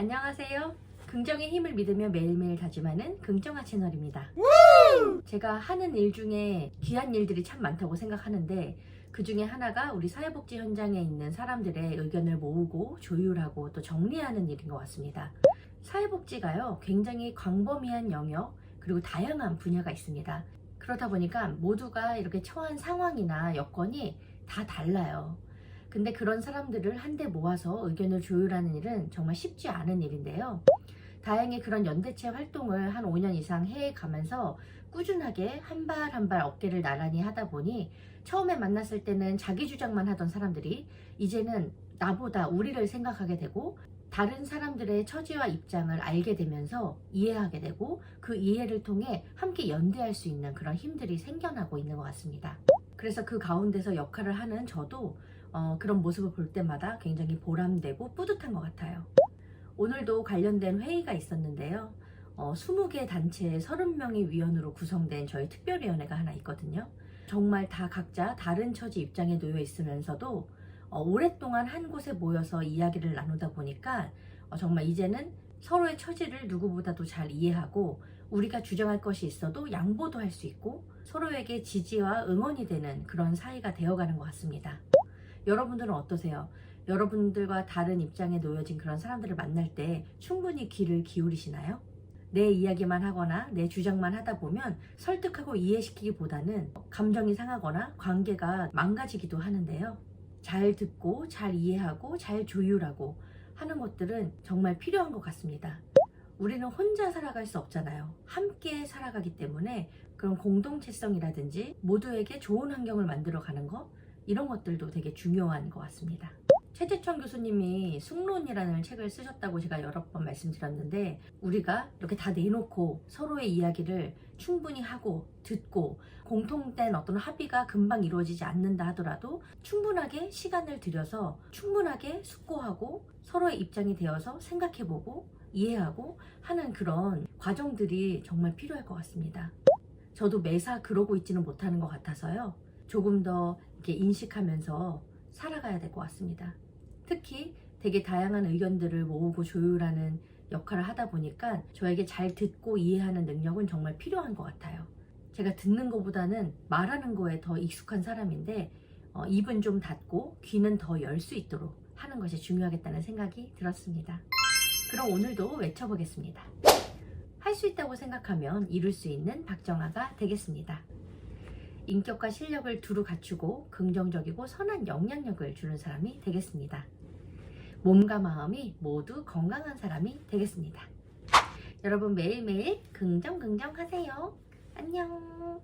안녕하세요. 긍정의 힘을 믿으며 매일매일 다짐하는 긍정화 채널입니다. 제가 하는 일 중에 귀한 일들이 참 많다고 생각하는데 그 중에 하나가 우리 사회복지 현장에 있는 사람들의 의견을 모으고 조율하고 또 정리하는 일인 것 같습니다. 사회복지가요, 굉장히 광범위한 영역 그리고 다양한 분야가 있습니다. 그러다 보니까 모두가 이렇게 처한 상황이나 여건이 다 달라요. 근데 그런 사람들을 한데 모아서 의견을 조율하는 일은 정말 쉽지 않은 일인데요. 다행히 그런 연대체 활동을 한 5년 이상 해 가면서 꾸준하게 한발 한 발 어깨를 나란히 하다 보니 처음에 만났을 때는 자기 주장만 하던 사람들이 이제는 나보다 우리를 생각하게 되고 다른 사람들의 처지와 입장을 알게 되면서 이해하게 되고 그 이해를 통해 함께 연대할 수 있는 그런 힘들이 생겨나고 있는 것 같습니다. 그래서 그 가운데서 역할을 하는 저도 어, 그런 모습을 볼 때마다 굉장히 보람되고 뿌듯한 것 같아요. 오늘도 관련된 회의가 있었는데요. 어, 20개 단체 30명의 위원으로 구성된 저희 특별위원회가 하나 있거든요. 정말 다 각자 다른 처지 입장에 놓여 있으면서도 어, 오랫동안 한 곳에 모여서 이야기를 나누다 보니까 어, 정말 이제는 서로의 처지를 누구보다도 잘 이해하고 우리가 주장할 것이 있어도 양보도 할 수 있고 서로에게 지지와 응원이 되는 그런 사이가 되어가는 것 같습니다. 여러분들은 어떠세요? 여러분들과 다른 입장에 놓여진 그런 사람들을 만날 때 충분히 귀를 기울이시나요? 내 이야기만 하거나 내 주장만 하다 보면 설득하고 이해시키기보다는 감정이 상하거나 관계가 망가지기도 하는데요. 잘 듣고 잘 이해하고 잘 조율하고 하는 것들은 정말 필요한 것 같습니다. 우리는 혼자 살아갈 수 없잖아요. 함께 살아가기 때문에 그런 공동체성이라든지 모두에게 좋은 환경을 만들어 가는 것 이런 것들도 되게 중요한 것 같습니다. 최재천 교수님이 숙론이라는 책을 쓰셨다고 제가 여러 번 말씀드렸는데 우리가 이렇게 다 내놓고 서로의 이야기를 충분히 하고 듣고 공통된 어떤 합의가 금방 이루어지지 않는다 하더라도 충분하게 시간을 들여서 충분하게 숙고하고 서로의 입장이 되어서 생각해보고 이해하고 하는 그런 과정들이 정말 필요할 것 같습니다. 저도 매사 그러고 있지는 못하는 것 같아서요. 조금 더 이렇게 인식하면서 살아가야 될 것 같습니다. 특히 되게 다양한 의견들을 모으고 조율하는 역할을 하다 보니까 저에게 잘 듣고 이해하는 능력은 정말 필요한 것 같아요. 제가 듣는 것보다는 말하는 거에 더 익숙한 사람인데 어, 입은 좀 닫고 귀는 더 열 수 있도록 하는 것이 중요하겠다는 생각이 들었습니다. 그럼 오늘도 외쳐보겠습니다. 할 수 있다고 생각하면 이룰 수 있는 박정아가 되겠습니다. 인격과 실력을 두루 갖추고 긍정적이고 선한 영향력을 주는 사람이 되겠습니다. 몸과 마음이 모두 건강한 사람이 되겠습니다. 여러분 매일매일 긍정 긍정 하세요. 안녕.